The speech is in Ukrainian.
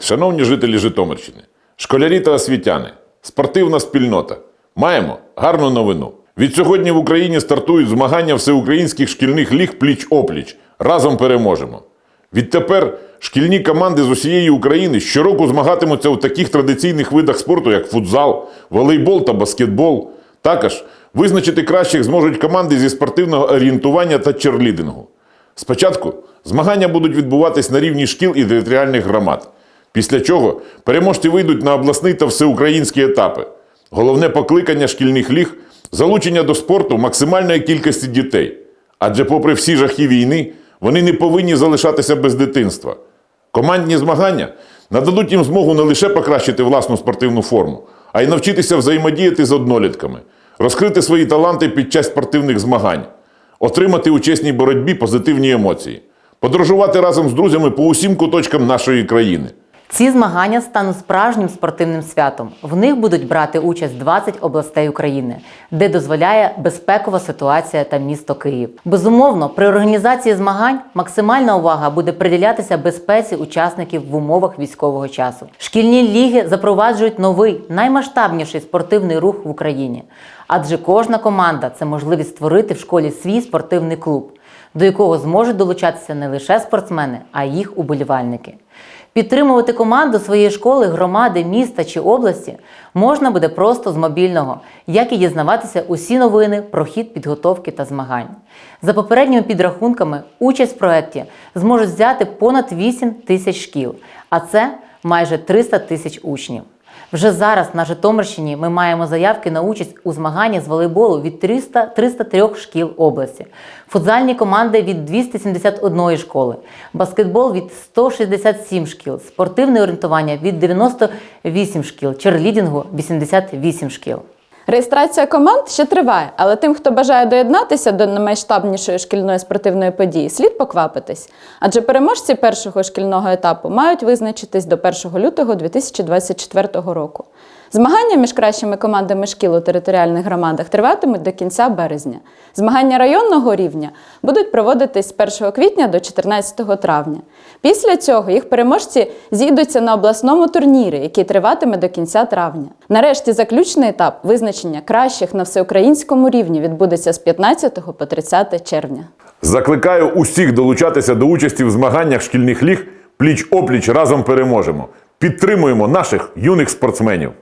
Шановні жителі Житомирщини, школярі та освітяни, спортивна спільнота. Маємо гарну новину. Від сьогодні в Україні стартують змагання всеукраїнських шкільних ліг пліч-опліч. Разом переможемо. Відтепер шкільні команди з усієї України щороку змагатимуться у таких традиційних видах спорту, як футзал, волейбол та баскетбол. Також визначити кращих зможуть команди зі спортивного орієнтування та черлідингу. Спочатку змагання будуть відбуватись на рівні шкіл і територіальних громад. Після чого переможці вийдуть на обласний та всеукраїнські етапи. Головне покликання шкільних ліг залучення до спорту максимальної кількості дітей. Адже, попри всі жахи війни, вони не повинні залишатися без дитинства. Командні змагання нададуть їм змогу не лише покращити власну спортивну форму, а й навчитися взаємодіяти з однолітками, розкрити свої таланти під час спортивних змагань, отримати у чесній боротьбі позитивні емоції, подорожувати разом з друзями по усім куточкам нашої країни. Ці змагання стануть справжнім спортивним святом. В них будуть брати участь 20 областей України, де дозволяє безпекова ситуація та місто Київ. Безумовно, при організації змагань максимальна увага буде приділятися безпеці учасників в умовах військового часу. Шкільні ліги запроваджують новий наймасштабніший спортивний рух в Україні, адже кожна команда це можливість створити в школі свій спортивний клуб, до якого зможуть долучатися не лише спортсмени, а й їх уболівальники. Підтримувати команду своєї школи, громади, міста чи області можна буде просто з мобільного, як і дізнаватися усі новини про хід підготовки та змагань. За попередніми підрахунками, участь в проєкті зможуть взяти понад 8 тисяч шкіл, а це майже 300 тисяч учнів. Вже зараз на Житомирщині ми маємо заявки на участь у змаганнях з волейболу від 300 303 шкіл області, футзальні команди від 271 школи, баскетбол від 167 шкіл, спортивне орієнтування від 98 шкіл, черлідінгу 88 шкіл. Реєстрація команд ще триває, але тим, хто бажає доєднатися до наймасштабнішої шкільної спортивної події, слід поквапитись. Адже переможці першого шкільного етапу мають визначитись до 1 лютого 2024 року. Змагання між кращими командами шкіл у територіальних громадах триватимуть до кінця березня. Змагання районного рівня будуть проводитись з 1 квітня до 14 травня. Після цього їх переможці зійдуться на обласному турнірі, який триватиме до кінця травня. Нарешті заключний етап визначення кращих на всеукраїнському рівні відбудеться з 15 по 30 червня. Закликаю усіх долучатися до участі в змаганнях шкільних ліг пліч-опліч разом переможемо. Підтримуємо наших юних спортсменів.